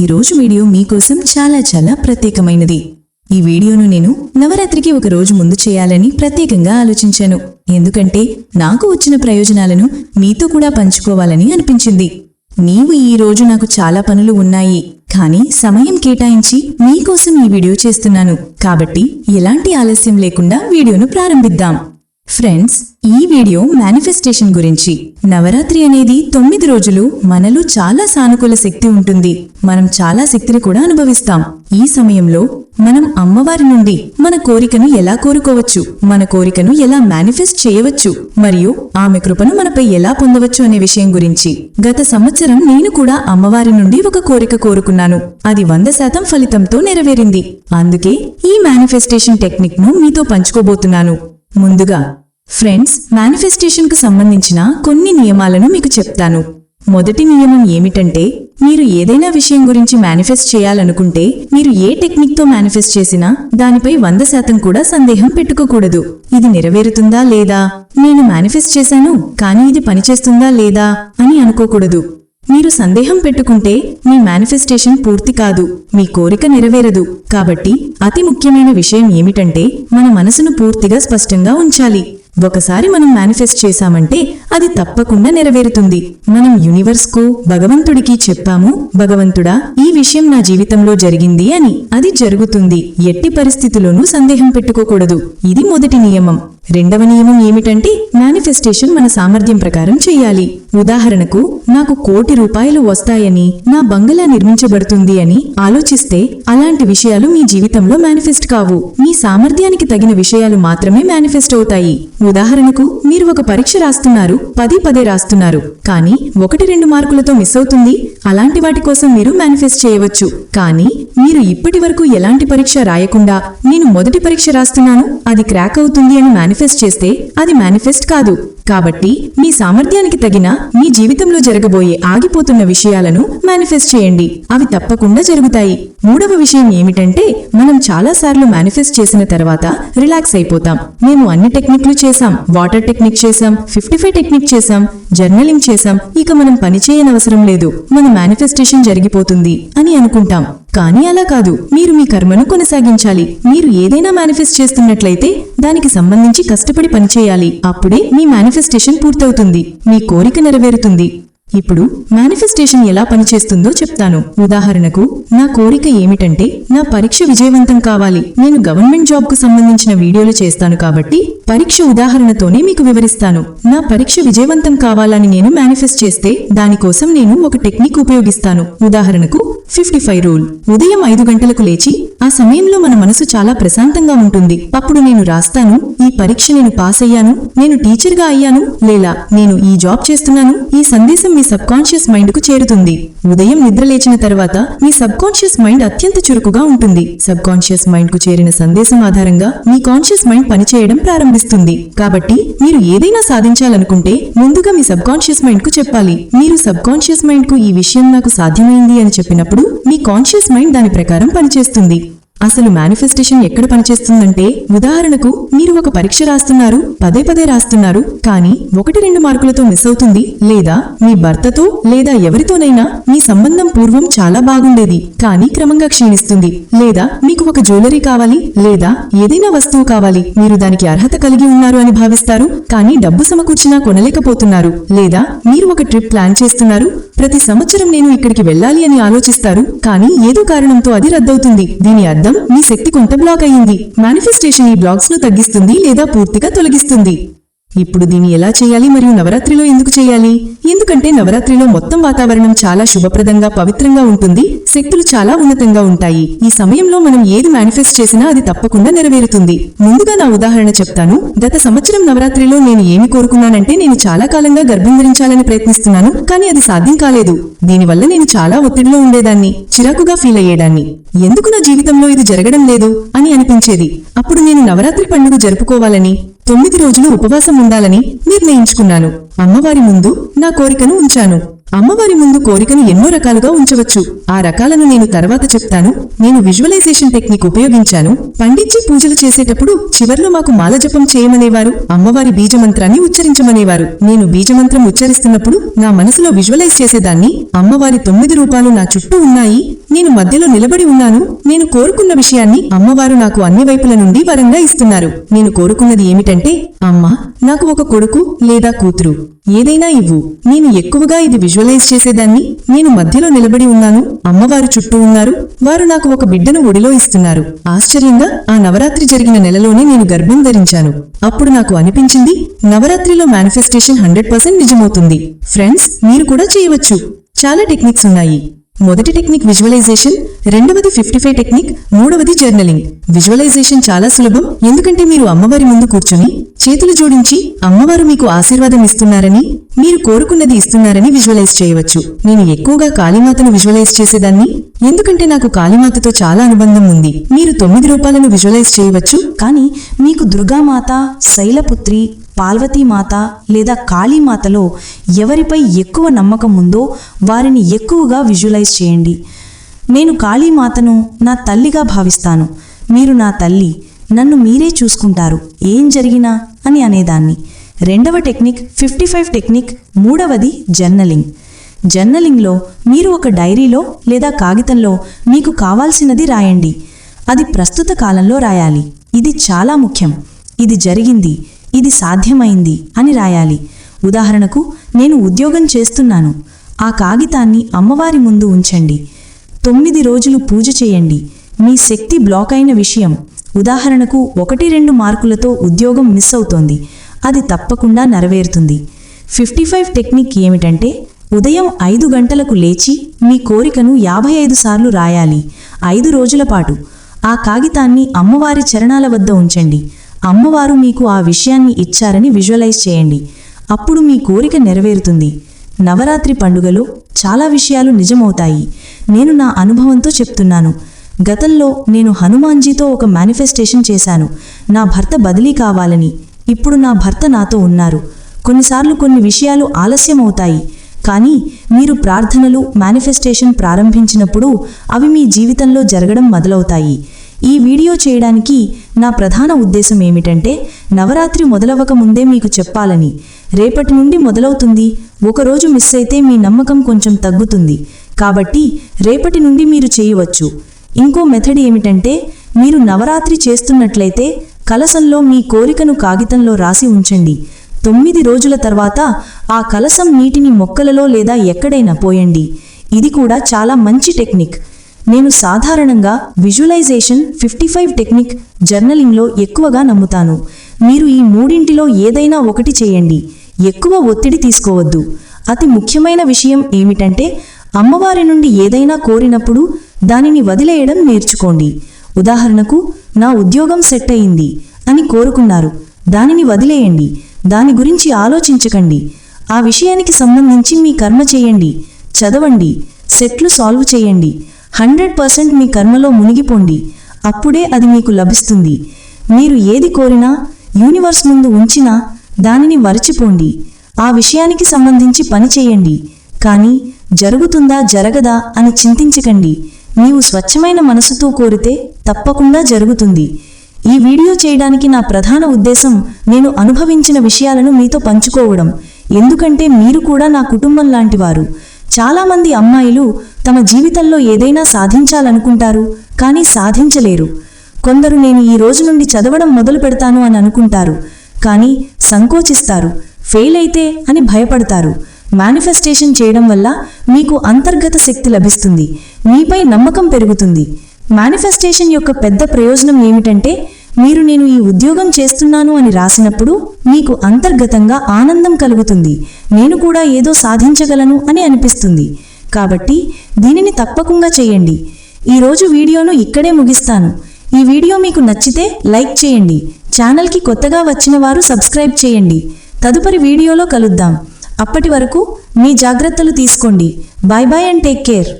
ఈ రోజు వీడియో మీకోసం చాలా చాలా ప్రత్యేకమైనది. ఈ వీడియోను నేను నవరాత్రికి ఒక రోజు ముందు చేయాలని ప్రత్యేకంగా ఆలోచించాను. ఎందుకంటే నాకు వచ్చిన ప్రయోజనాలను మీతో కూడా పంచుకోవాలని అనిపించింది. నీవు ఈ రోజు నాకు చాలా పనులు ఉన్నాయి. కానీ సమయం కేటాయించి మీకోసం ఈ వీడియో చేస్తున్నాను. కాబట్టి ఎలాంటి ఆలస్యం లేకుండా వీడియోను ప్రారంభిద్దాం. ఫ్రెండ్స్ ఈ వీడియో మేనిఫెస్టేషన్ గురించి. నవరాత్రి అనేది తొమ్మిది రోజులు మనలో చాలా సానుకూల శక్తి ఉంటుంది. మనం చాలా శక్తిని కూడా అనుభవిస్తాం. ఈ సమయంలో మనం అమ్మవారి నుండి మన కోరికను ఎలా కోరుకోవచ్చు మన కోరికను ఎలా మేనిఫెస్ట్ చేయవచ్చు మరియు ఆమె కృపను మనపై ఎలా పొందవచ్చు అనే విషయం గురించి. గత సంవత్సరం నేను కూడా అమ్మవారి నుండి ఒక కోరిక కోరుకున్నాను. అది వంద శాతం ఫలితంతో నెరవేరింది. అందుకే ఈ మేనిఫెస్టేషన్ టెక్నిక్ను మీతో పంచుకోబోతున్నాను. ముందుగా ఫ్రెండ్స్ మేనిఫెస్టేషన్కు సంబంధించిన కొన్ని నియమాలను మీకు చెప్తాను. మొదటి నియమం ఏమిటంటే మీరు ఏదైనా విషయం గురించి మేనిఫెస్ట్ చేయాలనుకుంటే మీరు ఏ టెక్నిక్తో మేనిఫెస్ట్ చేసినా దానిపై వంద శాతం కూడా సందేహం పెట్టుకోకూడదు. ఇది నెరవేరుతుందా లేదా? నేను మేనిఫెస్ట్ చేశాను కానీ ఇది పనిచేస్తుందా లేదా? అని అనుకోకూడదు. మీరు సందేహం పెట్టుకుంటే మీ మేనిఫెస్టేషన్ పూర్తి కాదు మీ కోరిక నెరవేరదు. కాబట్టి అతి ముఖ్యమైన విషయం ఏమిటంటే మన మనసును పూర్తిగా స్పష్టంగా ఉంచాలి. ఒకసారి మనం మేనిఫెస్ట్ చేశామంటే అది తప్పకుండా నెరవేరుతుంది. మనం యూనివర్స్కు భగవంతుడికి చెప్పాము భగవంతుడా ఈ విషయం నా జీవితంలో జరిగింది అని. అది జరుగుతుంది. ఎట్టి పరిస్థితిలోనూ సందేహం పెట్టుకోకూడదు. ఇది మొదటి నియమం. రెండవ నియమం ఏమిటంటే మేనిఫెస్టేషన్ మన సామర్థ్యం ప్రకారం చేయాలి. ఉదాహరణకు నాకు కోటి రూపాయలు వస్తాయని నా బంగళా నిర్మించబడుతుంది అని ఆలోచిస్తే అలాంటి విషయాలు మీ జీవితంలో మేనిఫెస్ట్ కావు. మీ సామర్థ్యానికి తగిన విషయాలు మాత్రమే మేనిఫెస్ట్ అవుతాయి. ఉదాహరణకు మీరు ఒక పరీక్ష రాస్తున్నారు పదే పదే రాస్తున్నారు కానీ ఒకటి రెండు మార్కులతో మిస్ అవుతుంది అలాంటి వాటి కోసం మీరు మేనిఫెస్ట్ చేయవచ్చు. కానీ మీరు ఇప్పటి వరకు ఎలాంటి పరీక్ష రాయకుండా నేను మొదటి పరీక్ష రాస్తున్నాను అది క్రాక్ అవుతుంది అని మేనిఫెస్ట్ చేస్తే అది మేనిఫెస్ట్ కాదు. కాబట్టి మీ సామర్థ్యానికి తగిన మీ జీవితంలో జరగబోయే ఆగిపోతున్న విషయాలను మేనిఫెస్ట్ చేయండి. అవి తప్పకుండా జరుగుతాయి. మూడవ విషయం ఏమిటంటే మనం చాలా సార్లు మేనిఫెస్ట్ చేసిన తర్వాత రిలాక్స్ అయిపోతాం. మేము అన్ని టెక్నిక్లు చేసాం వాటర్ టెక్నిక్ చేశాం ఫిఫ్టీ ఫైవ్ టెక్నిక్ చేశాం జర్నలింగ్ చేశాం. ఇక మనం పని చేయనవసరం లేదు. మన మేనిఫెస్టేషన్ జరిగిపోతుంది అని అనుకుంటాం. కానీ అలా కాదు. మీరు మీ కర్మను కొనసాగించాలి. మీరు ఏదైనా మేనిఫెస్ట్ చేస్తున్నట్లయితే దానికి సంబంధించి కష్టపడి పనిచేయాలి అప్పుడే మీ మేనిఫెస్టేషన్ పూర్తవుతుంది. మీ కోరిక నెరవేరుతుంది. ఇప్పుడు మేనిఫెస్టేషన్ ఎలా పనిచేస్తుందో చెప్తాను. ఉదాహరణకు నా కోరిక ఏమిటంటే నా పరీక్ష విజయవంతం కావాలి. నేను గవర్నమెంట్ జాబ్కు సంబంధించిన వీడియోలు చేస్తాను కాబట్టి పరీక్ష ఉదాహరణతోనే మీకు వివరిస్తాను. నా పరీక్ష విజయవంతం కావాలని నేను మేనిఫెస్ట్ చేస్తే దానికోసం నేను ఒక టెక్నిక్ ఉపయోగిస్తాను. ఉదాహరణకు ఫిఫ్టీ ఫైవ్ రూల్ ఉదయం ఐదు గంటలకు లేచి ఆ సమయంలో మన మనసు చాలా ప్రశాంతంగా ఉంటుంది. అప్పుడు నేను రాస్తాను ఈ పరీక్ష నేను పాస్ అయ్యాను నేను టీచర్గా అయ్యాను లేదా నేను ఈ జాబ్ చేస్తున్నాను ఈ సందేశం మీ సబ్ కాన్షియస్ మైండ్కు చేరుతుంది. ఉదయం నిద్ర లేచిన తర్వాత మీ సబ్ కాన్షియస్ మైండ్ అత్యంత చురుకుగా ఉంటుంది. సబ్ కాన్షియస్ మైండ్కు చేరిన సందేశం ఆధారంగా మీ కాన్షియస్ మైండ్ పనిచేయడం ప్రారంభిస్తుంది. కాబట్టి మీరు ఏదైనా సాధించాలనుకుంటే ముందుగా మీ సబ్ కాన్షియస్ మైండ్కు చెప్పాలి. మీరు సబ్ కాన్షియస్ మైండ్కు ఈ విషయం నాకు సాధ్యమైంది అని చెప్పినప్పుడు మీ కాన్షియస్ మైండ్ దాని ప్రకారం పనిచేస్తుంది. అసలు మేనిఫెస్టేషన్ ఎక్కడ పనిచేస్తుందంటే ఉదాహరణకు మీరు ఒక పరీక్ష రాస్తున్నారు పదే పదే రాస్తున్నారు కానీ ఒకటి రెండు మార్కులతో మిస్ అవుతుంది లేదా మీ భర్తతో లేదా ఎవరితోనైనా మీ సంబంధం పూర్వం చాలా బాగుండేది కానీ క్రమంగా క్షీణిస్తుంది లేదా మీకు ఒక జ్యువెలరీ కావాలి లేదా ఏదైనా వస్తువు కావాలి మీరు దానికి అర్హత కలిగి ఉన్నారు అని భావిస్తారు కానీ డబ్బు సమకూర్చినా కొనలేకపోతున్నారు లేదా మీరు ఒక ట్రిప్ ప్లాన్ చేస్తున్నారు ప్రతి సంవత్సరం నేను ఇక్కడికి వెళ్ళాలి అని ఆలోచిస్తారు కానీ ఏదో కారణంతో అది రద్దవుతుంది. దీని అర్థం మీ శక్తి కొంత బ్లాక్ అయ్యింది. మేనిఫెస్టేషన్ ఈ బ్లాక్స్ను తగ్గిస్తుంది లేదా పూర్తిగా తొలగిస్తుంది. ఇప్పుడు దీన్ని ఎలా చేయాలి మరియు నవరాత్రిలో ఎందుకు చేయాలి? ఎందుకంటే నవరాత్రిలో మొత్తం వాతావరణం చాలా శుభప్రదంగా పవిత్రంగా ఉంటుంది. శక్తులు చాలా ఉన్నతంగా ఉంటాయి. ఈ సమయంలో మనం ఏది మేనిఫెస్ట్ చేసినా అది తప్పకుండా నెరవేరుతుంది. ముందుగా నా ఉదాహరణ చెప్తాను. గత సంవత్సరం నవరాత్రిలో నేను ఏమి కోరుకున్నానంటే నేను చాలా కాలంగా గర్భం ధరించాలని ప్రయత్నిస్తున్నాను కానీ అది సాధ్యం కాలేదు. దీనివల్ల నేను చాలా ఒత్తిడిలో ఉండేదాన్ని చిరాకుగా ఫీల్ అయ్యేదాన్ని. ఎందుకు నా జీవితంలో ఇది జరగడం లేదు? అని అనిపించేది. అప్పుడు నేను నవరాత్రి పండుగ జరుపుకోవాలని తొమ్మిది రోజులు ఉపవాసం ఉండాలని నిర్ణయించుకున్నాను. అమ్మవారి ముందు నా కోరికను ఉంచాను. అమ్మవారి ముందు కోరికను ఎన్నో రకాలుగా ఉంచవచ్చు. ఆ రకాలను నేను తర్వాత చెప్తాను. నేను విజువలైజేషన్ టెక్నిక్ ఉపయోగించాను. పండించి పూజలు చేసేటప్పుడు చివర్లో మాకు మాల జపం చేయమనేవారు అమ్మవారి బీజమంత్రాన్ని ఉచ్చరించమనేవారు. నేను బీజమంత్రం ఉచ్చరిస్తున్నప్పుడు నా మనసులో విజువలైజ్ చేసేదాన్ని అమ్మవారి తొమ్మిది రూపాలు నా చుట్టూ ఉన్నాయి నేను మధ్యలో నిలబడి ఉన్నాను నేను కోరుకున్న విషయాన్ని అమ్మవారు నాకు అన్ని వైపుల నుండి వరంగా ఇస్తున్నారు. నేను కోరుకున్నది ఏమిటంటే అమ్మా నాకు ఒక కొడుకు లేదా కూతురు. ఏదైనా ఇవ్వు. నేను ఎక్కువగా ఇది విజువలైజ్ చేసేదాన్ని. నేను మధ్యలో నిలబడి ఉన్నాను. అమ్మవారు చుట్టూ ఉన్నారు. వారు నాకు ఒక బిడ్డను ఒడిలో ఇస్తున్నారు. ఆశ్చర్యంగా ఆ నవరాత్రి జరిగిన నెలలోనే నేను గర్భం ధరించాను. అప్పుడు నాకు అనిపించింది నవరాత్రిలో మేనిఫెస్టేషన్ హండ్రెడ్ పర్సెంట్ నిజమవుతుంది. ఫ్రెండ్స్ మీరు కూడా చేయవచ్చు. చాలా టెక్నిక్స్ ఉన్నాయి. మొదటి టెక్నిక్ విజువలైజేషన్ రెండవది ఫిఫ్టీ ఫైవ్ టెక్నిక్ మూడవది జర్నలింగ్. విజువలైజేషన్ చాలా సులభం ఎందుకంటే మీరు అమ్మవారి ముందు కూర్చుని చేతులు జోడించి అమ్మవారు మీకు ఆశీర్వాదం ఇస్తున్నారని మీరు కోరుకున్నది ఇస్తున్నారని విజువలైజ్ చేయవచ్చు. నేను ఎక్కువగా కాళీమాతను విజువలైజ్ చేసేదాన్ని ఎందుకంటే నాకు కాళీమాతతో చాలా అనుబంధం ఉంది. మీరు తొమ్మిది రూపాయలను విజువలైజ్ చేయవచ్చు కానీ మీకు దుర్గామాత శైలపుత్రి పార్వతీమాత లేదా కాళీమాతలో ఎవరిపై ఎక్కువ నమ్మకం ఉందో వారిని ఎక్కువగా విజువలైజ్ చేయండి. నేను కాళీమాతను నా తల్లిగా భావిస్తాను. మీరు నా తల్లి నన్ను మీరే చూసుకుంటారు. ఏం జరిగినా అని అనేదాన్ని. రెండవ టెక్నిక్ ఫిఫ్టీ ఫైవ్ టెక్నిక్ మూడవది జర్నలింగ్. జర్నలింగ్లో మీరు ఒక డైరీలో లేదా కాగితంలో మీకు కావాల్సినది రాయండి. అది ప్రస్తుత కాలంలో రాయాలి. ఇది చాలా ముఖ్యం. ఇది జరిగింది. ఇది సాధ్యమైంది అని రాయాలి. ఉదాహరణకు నేను ఉద్యోగం చేస్తున్నాను. ఆ కాగితాన్ని అమ్మవారి ముందు ఉంచండి. తొమ్మిది రోజులు పూజ చేయండి. మీ శక్తి బ్లాక్ అయిన విషయం. ఉదాహరణకు ఒకటి రెండు మార్కులతో ఉద్యోగం మిస్ అవుతోంది. అది తప్పకుండా నెరవేరుతుంది. ఫిఫ్టీ ఫైవ్ టెక్నిక్ ఏమిటంటే ఉదయం ఐదు గంటలకు లేచి మీ కోరికను యాభై ఐదు సార్లు రాయాలి. ఐదు రోజుల పాటు. ఆ కాగితాన్ని అమ్మవారి చరణాల వద్ద ఉంచండి. అమ్మవారు మీకు ఆ విషయాన్ని ఇచ్చారని విజువలైజ్ చేయండి. అప్పుడు మీ కోరిక నెరవేరుతుంది. నవరాత్రి పండుగలో చాలా విషయాలు నిజమవుతాయి. నేను నా అనుభవంతో చెప్తున్నాను. గతంలో నేను హనుమాన్జీతో ఒక మేనిఫెస్టేషన్ చేశాను. నా భర్త బదిలీ కావాలని. ఇప్పుడు నా భర్త నాతో ఉన్నారు. కొన్నిసార్లు కొన్ని విషయాలు ఆలస్యమవుతాయి. కానీ మీరు ప్రార్థనలు మేనిఫెస్టేషన్ ప్రారంభించినప్పుడు అవి మీ జీవితంలో జరగడం మొదలవుతాయి. ఈ వీడియో చేయడానికి నా ప్రధాన ఉద్దేశం ఏమిటంటే నవరాత్రి మొదలవక ముందే మీకు చెప్పాలని. రేపటి నుండి మొదలవుతుంది. ఒకరోజు మిస్ అయితే మీ నమ్మకం కొంచెం తగ్గుతుంది. కాబట్టి రేపటి నుండి మీరు చేయవచ్చు. ఇంకో మెథడ్ ఏమిటంటే మీరు నవరాత్రి చేస్తున్నట్లయితే కలసంలో మీ కోరికను కాగితంలో రాసి ఉంచండి. తొమ్మిది రోజుల తర్వాత ఆ కలసం నీటిని మొక్కలలో లేదా ఎక్కడైనా పోయండి. ఇది కూడా చాలా మంచి టెక్నిక్. నేను సాధారణంగా విజువలైజేషన్ ఫిఫ్టీ ఫైవ్ టెక్నిక్ జర్నలింగ్లో ఎక్కువగా నమ్ముతాను. మీరు ఈ మూడింటిలో ఏదైనా ఒకటి చేయండి. ఎక్కువ ఒత్తిడి తీసుకోవద్దు. అతి ముఖ్యమైన విషయం ఏమిటంటే అమ్మవారి నుండి ఏదైనా కోరినప్పుడు దానిని వదిలేయడం నేర్చుకోండి. ఉదాహరణకు నా ఉద్యోగం సెట్ అయింది అని కోరుకున్నారు. దానిని వదిలేయండి. దాని గురించి ఆలోచించకండి. ఆ విషయానికి సంబంధించి మీ కర్మ చేయండి. చదవండి. సెట్లు సాల్వ్ చేయండి. హండ్రెడ్ పర్సెంట్ మీ కర్మలో మునిగిపోండి. అప్పుడే అది మీకు లభిస్తుంది. మీరు ఏది కోరినా యూనివర్స్ ముందు ఉంచినా దానిని మరచిపోండి. ఆ విషయానికి సంబంధించి పని చేయండి. కానీ జరుగుతుందా జరగదా అని చింతించకండి. నీవు స్వచ్ఛమైన మనసుతో కోరితే తప్పకుండా జరుగుతుంది. ఈ వీడియో చేయడానికి నా ప్రధాన ఉద్దేశం నేను అనుభవించిన విషయాలను మీతో పంచుకోవడం. ఎందుకంటే మీరు కూడా నా కుటుంబం లాంటివారు చాలామంది అమ్మాయిలు తమ జీవితంలో ఏదైనా సాధించాలనుకుంటారు కానీ సాధించలేరు. కొందరు నేను ఈ రోజు నుండి చదవడం మొదలు పెడతాను అని అనుకుంటారు కానీ సంకోచిస్తారు ఫెయిల్ అయితే అని భయపడతారు. మేనిఫెస్టేషన్ చేయడం వల్ల మీకు అంతర్గత శక్తి లభిస్తుంది మీపై నమ్మకం పెరుగుతుంది. మేనిఫెస్టేషన్ యొక్క పెద్ద ప్రయోజనం ఏమిటంటే మీరు నేను ఈ ఉద్యోగం చేస్తున్నాను అని రాసినప్పుడు మీకు అంతర్గతంగా ఆనందం కలుగుతుంది నేను కూడా ఏదో సాధించగలను అని అనిపిస్తుంది. కాబట్టి దీనిని తప్పకుండా చేయండి. ఈరోజు వీడియోను ఇక్కడే ముగిస్తాను. ఈ వీడియో మీకు నచ్చితే లైక్ చేయండి. ఛానల్కి కొత్తగా వచ్చిన వారు సబ్స్క్రైబ్ చేయండి. తదుపరి వీడియోలో కలుద్దాం. అప్పటి వరకు మీ జాగ్రత్తలు తీసుకోండి. Bye bye and take care.